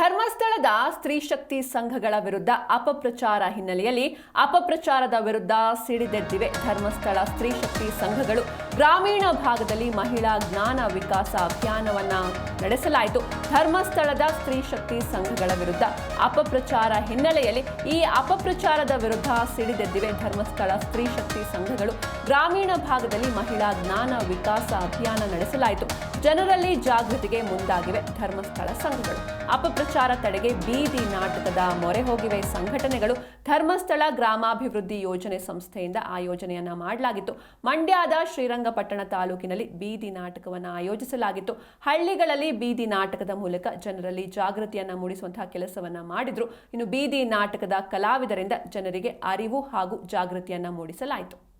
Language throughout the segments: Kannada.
ಧರ್ಮಸ್ಥಳದ ಸ್ತ್ರೀ ಶಕ್ತಿ ಸಂಘಗಳ ವಿರುದ್ಧ ಅಪಪ್ರಚಾರ ಹಿನ್ನೆಲೆಯಲ್ಲಿ ಅಪಪ್ರಚಾರದ ವಿರುದ್ಧ ಸಿಡಿದೆದ್ದಿವೆ ಧರ್ಮಸ್ಥಳ ಸ್ತ್ರೀ ಶಕ್ತಿ ಸಂಘಗಳು. ಗ್ರಾಮೀಣ ಭಾಗದಲ್ಲಿ ಮಹಿಳಾ ಜ್ಞಾನ ವಿಕಾಸ ಅಭಿಯಾನವನ್ನ ನಡೆಸಲಾಯಿತು. ಧರ್ಮಸ್ಥಳದ ಸ್ತ್ರೀ ಶಕ್ತಿ ಸಂಘಗಳ ವಿರುದ್ಧ ಅಪಪ್ರಚಾರ ಹಿನ್ನೆಲೆಯಲ್ಲಿ ಈ ಅಪಪ್ರಚಾರದ ವಿರುದ್ಧ ಸಿಡಿದೆದ್ದಿವೆ ಧರ್ಮಸ್ಥಳ ಸ್ತ್ರೀ ಶಕ್ತಿ ಸಂಘಗಳು. ಗ್ರಾಮೀಣ ಭಾಗದಲ್ಲಿ ಮಹಿಳಾ ಜ್ಞಾನ ವಿಕಾಸ ಅಭಿಯಾನ ನಡೆಸಲಾಯಿತು. ಜನರಲ್ಲಿ ಜಾಗೃತಿಗೆ ಮುಂದಾಗಿವೆ ಧರ್ಮಸ್ಥಳ ಸಂಘಗಳು. ಅಪಪ್ರಚಾರ ತಡೆಗೆ ಬೀದಿ ನಾಟಕದ ಮೊರೆ ಹೋಗಿವೆ ಸಂಘಟನೆಗಳು. ಧರ್ಮಸ್ಥಳ ಗ್ರಾಮಾಭಿವೃದ್ಧಿ ಯೋಜನೆ ಸಂಸ್ಥೆಯಿಂದ ಆ ಯೋಜನೆಯನ್ನ ಮಾಡಲಾಗಿತ್ತು. ಮಂಡ್ಯದ ಶ್ರೀರಂಗಪಟ್ಟಣ ತಾಲೂಕಿನಲ್ಲಿ ಬೀದಿ ನಾಟಕವನ್ನು ಆಯೋಜಿಸಲಾಗಿತ್ತು. ಹಳ್ಳಿಗಳಲ್ಲಿ ಬೀದಿ ನಾಟಕದ ಮೂಲಕ ಜನರಲ್ಲಿ ಜಾಗೃತಿಯನ್ನು ಮೂಡಿಸುವಂತಹ ಕೆಲಸವನ್ನ ಮಾಡಿದ್ರು. ಇನ್ನು ಬೀದಿ ನಾಟಕದ ಕಲಾವಿದರಿಂದ ಜನರಿಗೆ ಅರಿವು ಹಾಗೂ ಜಾಗೃತಿಯನ್ನ ಮೂಡಿಸಲಾಯಿತು.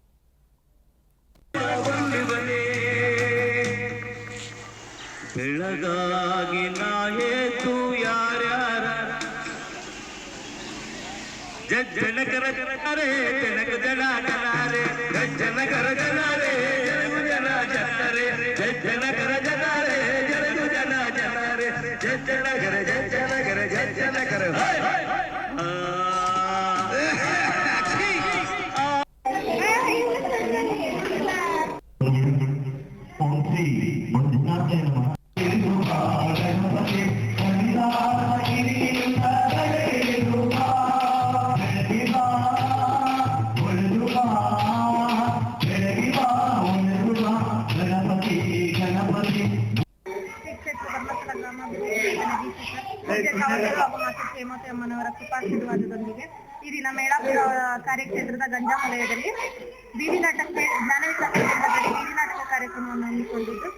ಜನಕರ ಜನಕರ ಜನರೇ ಜನಕರ ಜನಕರ ಜನಕರ ಶಿಕ್ಷಕ ಅಮ್ಮನವರ ಕೃಪಾಶೀರ್ವಾದದೊಂದಿಗೆ ಈ ದಿನ ಮೇಳಾಪುರ ಕಾರ್ಯಕ್ಷೇತ್ರದ ಗಂಜಾ ವಲಯದಲ್ಲಿ ಬೀದಿ ನಾಟಕಕ್ಕೆ ಜ್ಞಾನ ವಿಕಾಸ ಕೇಂದ್ರದಲ್ಲಿ ಬೀದಿ ನಾಟಕ ಕಾರ್ಯಕ್ರಮವನ್ನು ಹಮ್ಮಿಕೊಂಡಿದ್ದು.